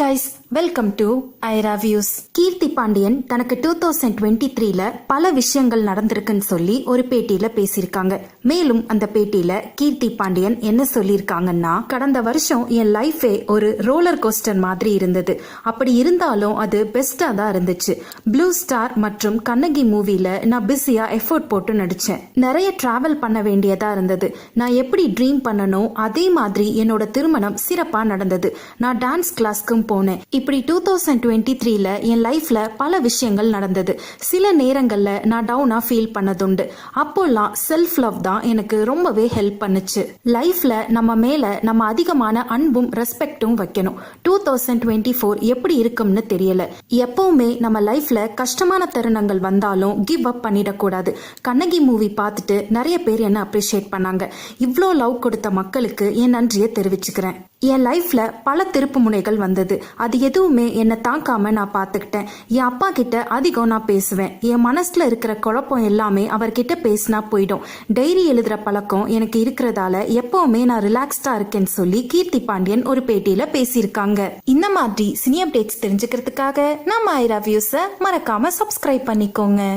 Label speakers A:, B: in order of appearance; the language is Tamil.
A: 会 welcome to Aira views Keerthi Pandian தனக்கு டூ தௌசண்ட் டுவெண்ட்டி த்ரீல பல விஷயங்கள் நடந்திருக்குன்னு சொல்லி ஒரு பேட்டியில பேசியிருக்காங்க. மேலும் அந்த பேட்டியில கீர்த்தி பாண்டியன் என்ன சொல்லியிருக்காங்கன்னா கடந்த வருஷம் என் லைஃபே ஒரு ரோலர் கோஸ்டர் மாதிரி இருந்தது. அப்படி இருந்தாலும் அது பெஸ்டா தான் இருந்துச்சு. ப்ளூ ஸ்டார் மற்றும் கண்ணகி மூவில நான் பிஸியா எஃபோர்ட் போட்டு நடிச்சேன். நிறைய டிராவல் பண்ண வேண்டியதா இருந்தது. நான் எப்படி ட்ரீம் பண்ணனோ அதே மாதிரி என்னோட திருமணம் சிறப்பா நடந்தது. நான் டான்ஸ் கிளாஸ்க்கும் போனேன். இப்படி டூ தௌசண்ட் டுவெண்ட்டி த்ரீல என் லைஃப்ல பல விஷயங்கள் நடந்தது. சில நேரங்களில் நான் டவுனாக ஃபீல் பண்ணதுண்டு. அப்போல்லாம் செல்ஃப் லவ் தான் எனக்கு ரொம்பவே ஹெல்ப் பண்ணுச்சு. லைஃப்ல நம்ம மேல நம்ம அதிகமான அன்பும் ரெஸ்பெக்டும் வைக்கணும். டூ தௌசண்ட் டுவெண்ட்டி ஃபோர் எப்படி இருக்கும்னு தெரியல. எப்பவுமே நம்ம லைஃப்ல கஷ்டமான தருணங்கள் வந்தாலும் கிவ் அப் பண்ணிடக்கூடாது. கண்ணகி மூவி பார்த்துட்டு நிறைய பேர் என்ன அப்ரிஷியேட் பண்ணாங்க. இவ்வளோ லவ் கொடுத்த மக்களுக்கு என் நன்றியை தெரிவிச்சுக்கிறேன். என் லைஃப்ல பல திருப்பு முனைகள் வந்தது. அது எதுவுமே என்னை தாக்காம நான் பார்த்துக்கிட்டேன். என் அப்பா கிட்ட அதிகம் நான் பேசுவேன். என் மனசுல இருக்கிற குழப்பம் எல்லாமே அவர்கிட்ட பேசினா போயிடும். டைரி எழுதுற பழக்கம் எனக்கு இருக்கிறதால எப்பவுமே நான் ரிலாக்ஸ்டா இருக்கேன்னு சொல்லி கீர்த்தி பாண்டியன் ஒரு பேட்டியில பேசியிருக்காங்க. இந்த மாதிரி சினி அப்டேட்ஸ் தெரிஞ்சுக்கிறதுக்காக நம்ம ஐரா வியூஸை மறக்காம சப்ஸ்கிரைப் பண்ணிக்கோங்க.